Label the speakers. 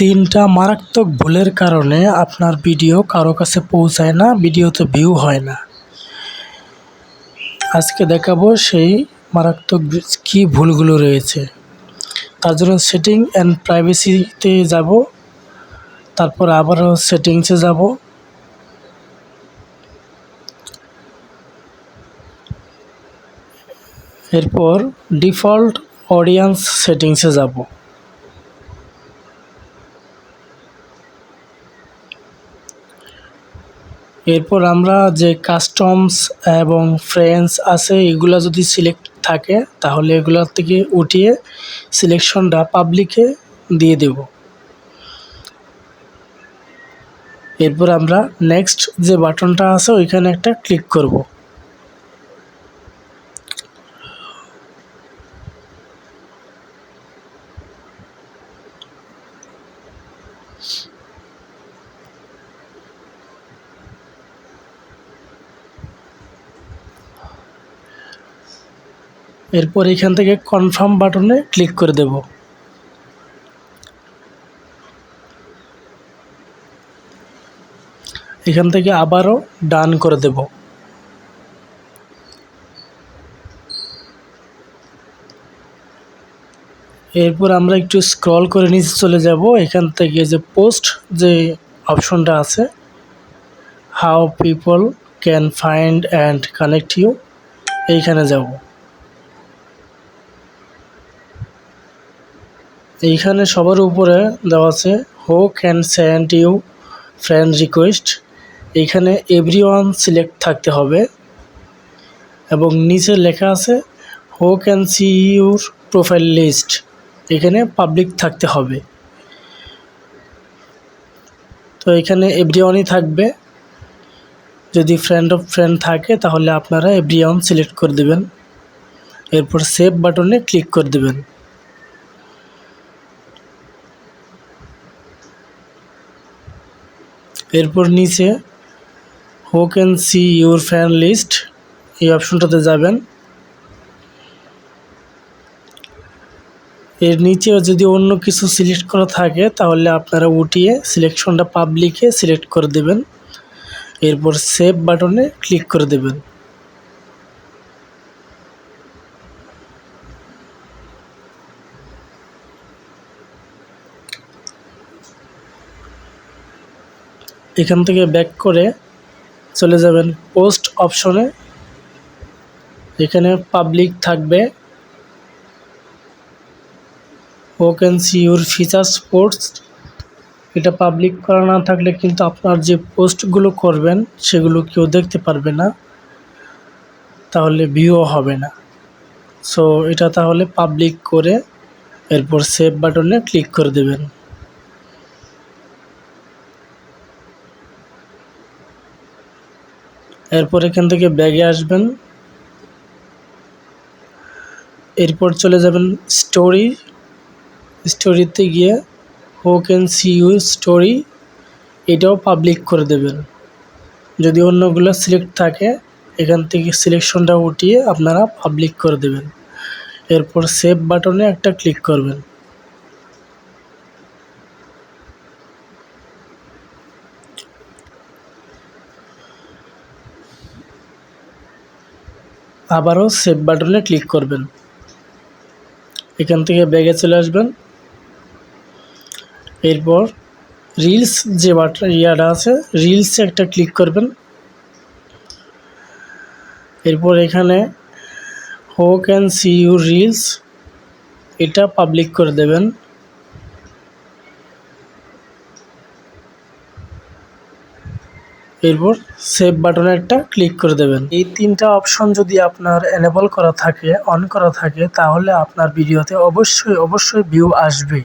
Speaker 1: তিনটা মারাত্মক ভুলের কারণে আপনার ভিডিও কারও কাছে পৌঁছায় না, ভিডিওতে ভিউ হয় না। আজকে দেখাবো সেই মারাত্মক কী ভুলগুলো রয়েছে। তার জন্য সেটিং অ্যান্ড প্রাইভেসিতে যাব, তারপর আবারও সেটিংসে যাব। এরপর ডিফল্ট অডিয়েন্স সেটিংসে যাব। এরপর আমরা যে কাস্টমস এবং ফ্রেন্ডস আছে, এগুলো যদি সিলেক্ট থাকে, তাহলে এগুলোর থেকে উঠিয়ে সিলেকশনটা পাবলিকে দিয়ে দেব। এরপর আমরা নেক্সট যে বাটনটা আছে, ওইখানে একটা ক্লিক করব। এরপর এখান থেকে কনফার্ম বাটনে ক্লিক করে দেব। এখান থেকে আবারও ডান করে দেব। এরপর আমরা একটু স্ক্রল করে নিচে চলে যাব। এখান থেকে যে পোস্ট যে অপশনটা আছে how people can find and connect you এইখানে যাব। এইখানে সবার উপরে দেওয়া আছে who can send you friend request এইখানে এভরি ওয়ান সিলেক্ট থাকতে হবে এবং নিচে লেখা আছে who can see your profile list এখানে পাবলিক থাকতে হবে। তো এখানে এভরি ওয়ানই থাকবে। যদি ফ্রেন্ড অফ ফ্রেন্ড থাকে, তাহলে আপনারা এভরি ওয়ান সিলেক্ট করে দেবেন। এরপর সেভ বাটনে ক্লিক করে দেবেন। এরপর নিচে who can see your fan list এই অপশনটাতে যাবেন। এর নিচে যদি অন্য কিছু সিলেক্ট করা থাকে, তাহলে আপনারা উঠিয়ে সিলেকশনটা পাবলিকে সিলেক্ট করে দেবেন। এরপর সেভ বাটনে ক্লিক করে দেবেন। এখান থেকে ব্যাক করে চলে যাবেন পোস্ট অপশনে এখানে পাবলিক থাকবে। Who can see your features post এটা পাবলিক করা না থাকলে কিন্তু আপনার যে পোস্টগুলো করবেন, সেগুলো কেউ দেখতে পারবে না। তাহলে ভিউও হবে না। সো এটা তাহলে পাবলিক করে এরপর সেভ বাটনে ক্লিক করে দেবেন। এরপর এখান থেকে ব্যাগে আসবেন। এরপর চলে যাবেন স্টোরি। স্টোরিতে গিয়ে who can see you story এটাও পাবলিক করে দেবেন। যদি অন্যগুলো সিলেক্ট থাকে, এখান থেকে সিলেকশনটা উঠিয়ে আপনারা পাবলিক করে দেবেন। এরপর সেভ বাটনে একটা ক্লিক করবেন। আবারও সেভ বাটনে ক্লিক করবেন। এখান থেকে ব্যাগে চলে আসবেন। এরপর রিলস যে বাটন ইয়াটা আছে রিলসে একটা ক্লিক করবেন। এরপর এখানে who can see you reels এটা পাবলিক করে দেবেন। এরপর সেভ বাটনে একটা ক্লিক করে দেবেন। এই তিনটা অপশন যদি আপনার এনেবল করা থাকে অন করা থাকে, তাহলে আপনার ভিডিওতে অবশ্যই অবশ্যই ভিউ আসবেই।